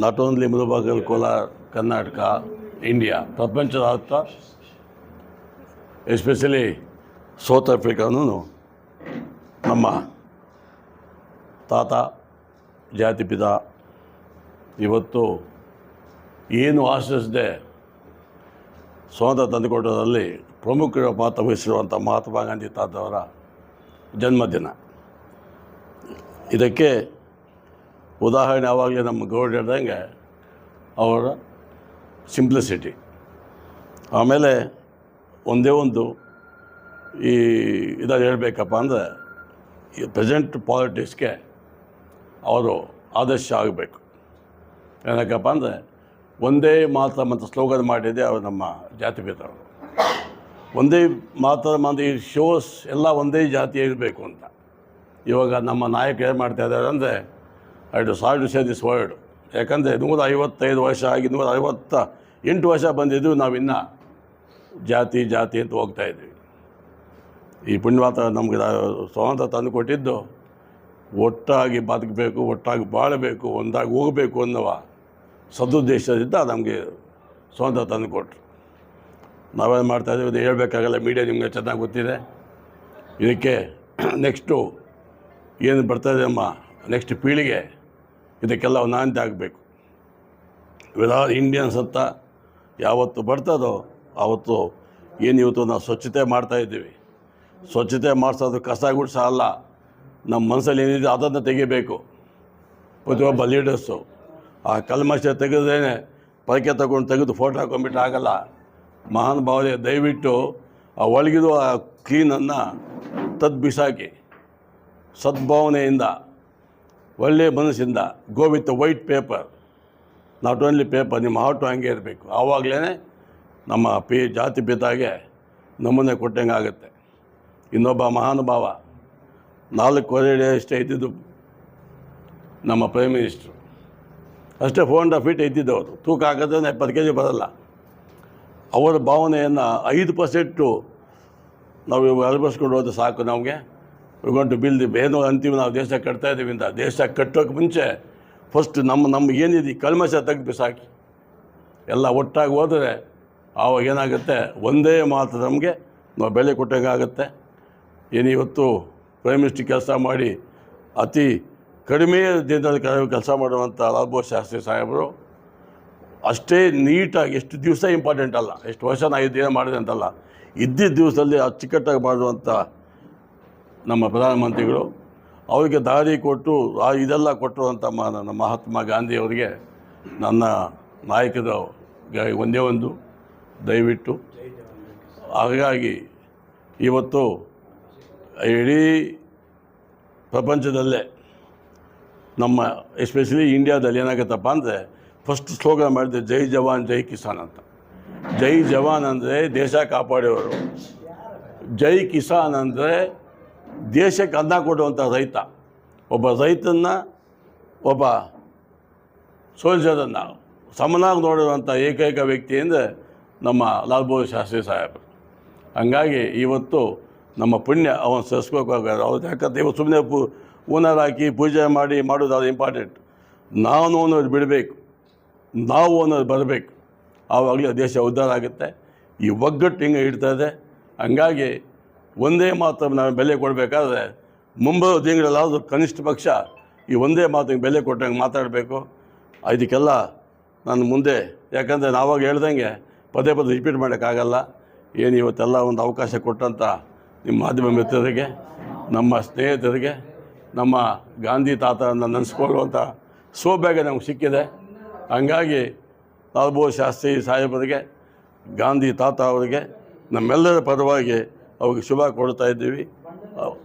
Not only Mudabagal Kolar Karnataka India ಪ್ರಪಂಚದಾದ್ಯಂತ especially south ಆಫ್ರಿಕಾನೂ ನಮ್ಮ ತಾತ ಜಾತಿಪಿತ ಇವತ್ತು ಏನು ಆಶಿಸದೆ ಸ್ವಾತಂತ್ರ್ಯ ತಂದುಕೊಟ್ಟದಲ್ಲಿ ಪ್ರಮುಖ ಪಾತ್ರ ವಹಿಸಿರುವಂಥ ಮಹಾತ್ಮ ಗಾಂಧಿ ತಾತವರ ಜನ್ಮದಿನ. ಇದಕ್ಕೆ ಉದಾಹರಣೆ ಆವಾಗಲೇ ನಮ್ಮ ಗೌಡ್ ಹೇಳ್ದಂಗೆ ಅವರ ಸಿಂಪ್ಲಿಸಿಟಿ ಆಮೇಲೆ ಒಂದೇ ಒಂದು ಈ ಇದನ್ನು ಹೇಳಬೇಕಪ್ಪ ಅಂದರೆ ಈ ಪ್ರೆಸೆಂಟ್ ಪಾಲಿಟಿಕ್ಸ್ಗೆ ಅವರು ಆದರ್ಶ ಆಗಬೇಕು. ಏನಕ್ಕಪ್ಪ ಅಂದರೆ ಒಂದೇ ಮಾತ್ರ ಅಂತ ಸ್ಲೋಗನ್ ಮಾಡಿದ್ದೆ ಅವರು ನಮ್ಮ ಜಾತಿಭೇದವರು ಒಂದೇ ಮಾತ್ರ ಈ ಶೋಸ್ ಎಲ್ಲ ಒಂದೇ ಜಾತಿ ಇರಬೇಕು ಅಂತ. ಇವಾಗ ನಮ್ಮ ನಾಯಕ ಏನು ಮಾಡ್ತಾ ಇದ್ದಾರೆ ಅಂದರೆ I do sir to say this word. ಯಾಕಂದರೆ ನೂರ ಐವತ್ತೈದು ವರ್ಷ ಆಗಿ ನೂರ ಐವತ್ತ ಎಂಟು ವರ್ಷ ಬಂದಿದ್ದು ನಾವಿನ್ನು ಜಾತಿ ಜಾತಿ ಅಂತ ಹೋಗ್ತಾ ಇದ್ದೀವಿ ಈ ಪುಣ್ಯವಾತ ನಮಗೆ ಸ್ವಾತಂತ್ರ್ಯ ತಂದು ಕೊಟ್ಟಿದ್ದು, ಒಟ್ಟಾಗಿ ಬದುಕಬೇಕು, ಒಟ್ಟಾಗಿ ಬಾಳಬೇಕು, ಒಂದಾಗಿ ಹೋಗಬೇಕು ಅನ್ನುವ ಸದುದ್ದೇಶದಿಂದ ನಮಗೆ ಸ್ವಾತಂತ್ರ್ಯ ತಂದು ಕೊಟ್ಟರು ನಾವೇನು ಮಾಡ್ತಾಯಿದ್ದೀವಿ ಅದು ಹೇಳಬೇಕಾಗಲ್ಲ ಮೀಡಿಯಾ ನಿಮಗೆ ಚೆನ್ನಾಗಿ ಗೊತ್ತಿದೆ. ಇದಕ್ಕೆ ನೆಕ್ಸ್ಟು ಏನು ಬರ್ತದೆ ಅಮ್ಮ ನೆಕ್ಸ್ಟ್ ಪೀಳಿಗೆ, ಇದಕ್ಕೆಲ್ಲ ನಾಂದಿ ಆಗಬೇಕು ವಿಧಾ ಇಂಡಿಯನ್ಸ್ ಅಂತ ಯಾವತ್ತು ಬರ್ತದೋ ಆವತ್ತು ಏನು ಇವತ್ತು ನಾವು ಸ್ವಚ್ಛತೆ ಮಾಡ್ತಾಯಿದ್ದೀವಿ ಸ್ವಚ್ಛತೆ ಮಾಡಿಸೋದು ಕಸ ಗುಡ್ಸ ಅಲ್ಲ, ನಮ್ಮ ಮನಸ್ಸಲ್ಲಿ ಏನಿದೆ ಅದನ್ನು ತೆಗಿಬೇಕು. ಪ್ರತಿಯೊಬ್ಬ ಲೀಡರ್ಸು ಆ ಕಲ್ಮಶ ತೆಗೆದೇನೆ ಪದಕ್ಕೆ ತಗೊಂಡು ತೆಗೆದು ಫೋಟೋ ಹಾಕೊಂಡ್ಬಿಟ್ಟು ಆಗಲ್ಲ. ಮಹಾನ್ ಭಾವನೆ, ದಯವಿಟ್ಟು ಆ ಒಳಗಿದು ಆ ಕ್ಲೀನನ್ನು ತದ್ ಬಿಸಾಕಿ ಸದ್ಭಾವನೆಯಿಂದ ಒಳ್ಳೆಯ ಮನಸ್ಸಿಂದ go with white paper not only paper ನಿಮ್ಮ ಹಾರ್ಟು ಹಂಗೆ ಇರಬೇಕು. ಆವಾಗಲೇ ನಮ್ಮ ಪಿ, ಜಾತಿ ಪಿತಾಗೆ ನಮೂನೆ ಕೊಟ್ಟಂಗೆ ಆಗುತ್ತೆ. ಇನ್ನೊಬ್ಬ ಮಹಾನುಭಾವ ನಾಲ್ಕು ಅಡಿ ಅಷ್ಟೇ ಇದ್ದಿದ್ದು ನಮ್ಮ ಪ್ರೈಮ್ ಮಿನಿಸ್ಟ್ರು ಅಷ್ಟೇ ಫೋರ್ ಆ್ಯಂಡ್ ಹಾಫ್ ಫೀಟ್ ಇದ್ದಿದ್ದು ಅವರು. ತೂಕ ಹಾಕಿದ್ರೆ ಎಪ್ಪತ್ತು ಕೆ ಜಿ ಬರಲ್ಲ. ಅವರ ಭಾವನೆಯನ್ನು ಐದು ಪರ್ಸೆಂಟು ನಾವು ಇವಾಗ ಅಳವಡಿಸ್ಕೊಂಡು ಹೋದ್ರೆ ಸಾಕು ನಮಗೆ. ಗೊಂಟು ಬಿಲ್ದು ಬೇನೋ ಅಂತೀವಿ ನಾವು ದೇಶ ಕಟ್ತಾ ಇದ್ದೀವಿ ಅಂತ. ದೇಶ ಕಟ್ಟೋಕ್ಕೆ ಮುಂಚೆ ಫಸ್ಟ್ ನಮ್ಮ ನಮ್ಮ ಏನಿದೆ ಕಲ್ಮಶ ತೆಗೆದು ಸಾಕಿ. ಎಲ್ಲ ಒಟ್ಟಾಗಿ ಹೋದರೆ ಆವಾಗ ಏನಾಗುತ್ತೆ? ಒಂದೇ ಮಾತು ನಮಗೆ, ನಾವು ಬೆಲೆ ಕೊಟ್ಟಂಗೆ ಆಗುತ್ತೆ ಏನು ಇವತ್ತು ಪ್ರೈಮ್ ಮಿನಿಸ್ಟರ್ ಕೆಲಸ ಮಾಡಿ ಅತಿ ಕಡಿಮೆ ದಿನದಲ್ಲಿ ಕೆಲಸ ಮಾಡುವಂಥ ಲಾಲ್ಬೋ ಶಾಸ್ತ್ರಿ ಸಾಹೇಬರು ಅಷ್ಟೇ ನೀಟಾಗಿ ಎಷ್ಟು ದಿವಸ ಇಂಪಾರ್ಟೆಂಟ್ ಅಲ್ಲ, ಎಷ್ಟು ವರ್ಷ ಐದು ದಿನ ಮಾಡಿದೆ ಅಂತಲ್ಲ, ಇದ್ದಿದ್ದ ದಿವಸದಲ್ಲಿ ಅಚ್ಚುಕಟ್ಟಾಗಿ ಮಾಡುವಂಥ ನಮ್ಮ ಪ್ರಧಾನಮಂತ್ರಿಗಳು, ಅವರಿಗೆ ದಾರಿ ಕೊಟ್ಟು ಆ ಇದೆಲ್ಲ ಕೊಟ್ಟಿರುವಂಥ ಮ ನನ್ನ ಮಹಾತ್ಮ ಗಾಂಧಿಯವರಿಗೆ ನನ್ನ ನಾಯಕರ ಗ- ಒಂದೇ ಒಂದು ದಯವಿಟ್ಟು. ಹಾಗಾಗಿ ಇವತ್ತು ಇಡೀ ಪ್ರಪಂಚದಲ್ಲೇ ನಮ್ಮ ಎಸ್ಪೆಷಲಿ ಇಂಡಿಯಾದಲ್ಲಿ ಏನಾಗುತ್ತಪ್ಪ ಅಂದರೆ ಫಸ್ಟ್ ಸ್ಲೋಗನ್ ಮಾಡಿದೆ ಜೈ ಜವಾನ್, ಜೈ ಕಿಸಾನ್ ಅಂತ. ಜೈ ಜವಾನ್ ಅಂದರೆ ದೇಶ ಕಾಪಾಡೋರು. ಜೈ ಕಿಸಾನ್ ಅಂದರೆ ದೇಶಕ್ಕೆ ಅನ್ನ ಕೊಡುವಂಥ ರೈತ. ಒಬ್ಬ ರೈತನ್ನ, ಒಬ್ಬ ಸೋಲ್ಜರನ್ನು ಸಮನಾಗಿ ನೋಡಿರುವಂಥ ಏಕೈಕ ವ್ಯಕ್ತಿ ಅಂದರೆ ನಮ್ಮ ಲಾಲ್ ಬಹದ್ದೂರ್ ಶಾಸ್ತ್ರಿ ಸಾಹೇಬ್. ಹಂಗಾಗಿ ಇವತ್ತು ನಮ್ಮ ಪುಣ್ಯ ಅವನು ಸರಿಸ್ಬೇಕು ಅವ್ರು ಯಾಕಂದ್ರೆ ಇವತ್ತು ಸುಮ್ಮನೆ ಪೂ ಹೂನಾರ ಹಾಕಿ ಪೂಜೆ ಮಾಡಿ ಮಾಡೋದು ಅದು ಇಂಪಾರ್ಟೆಂಟ್ ನಾನು ಅನ್ನೋದು ಬಿಡಬೇಕು. ನಾವು ಅನ್ನೋದು ಬರಬೇಕು. ಆವಾಗಲೇ ದೇಶ ಉದ್ಧಾರ ಆಗುತ್ತೆ. ಈ ಒಗ್ಗಟ್ಟು ಹಿಂಗೆ ಇದೆ. ಹಂಗಾಗಿ ಒಂದೇ ಮಾತು ನಾವು ಬೆಲೆ ಕೊಡಬೇಕಾದ್ರೆ ಮುಂಬರುವ ತಿಂಗಳಲ್ಲಾದರೂ ಕನಿಷ್ಠ ಪಕ್ಷ ಈ ಒಂದೇ ಮಾತಿಗೆ ಬೆಲೆ ಕೊಟ್ಟಂಗೆ ಮಾತಾಡಬೇಕು. ಇದಕ್ಕೆಲ್ಲ ನಾನು ಮುಂದೆ, ಯಾಕಂದರೆ ನಾವಾಗ ಹೇಳ್ದಂಗೆ ಪದೇ ಪದೇ ರಿಪೀಟ್ ಮಾಡೋಕ್ಕಾಗಲ್ಲ. ಏನು ಇವತ್ತೆಲ್ಲ ಒಂದು ಅವಕಾಶ ಕೊಟ್ಟಂಥ ನಿಮ್ಮ ಮಾಧ್ಯಮ ಮಿತ್ರರಿಗೆ, ನಮ್ಮ ಸ್ನೇಹಿತರಿಗೆ ನಮ್ಮ ಗಾಂಧಿ ತಾತನ ನೆನೆಸ್ಕೊಳ್ಳುವಂಥ ಸೌಭಾಗ್ಯ ನಮ್ಗೆ ಸಿಕ್ಕಿದೆ. ಹಂಗಾಗಿ ಲಾಲ್ಬೋ ಶಾಸ್ತ್ರಿ ಸಾಹೇಬರಿಗೆ, ಗಾಂಧಿ ತಾತ ಅವರಿಗೆ, ನಮ್ಮೆಲ್ಲರ ಪರವಾಗಿ ಅವ್ರಿಗೆ ಶುಭ ಕೊಡ್ತಾ ಇದ್ದೀವಿ. ಅವ್-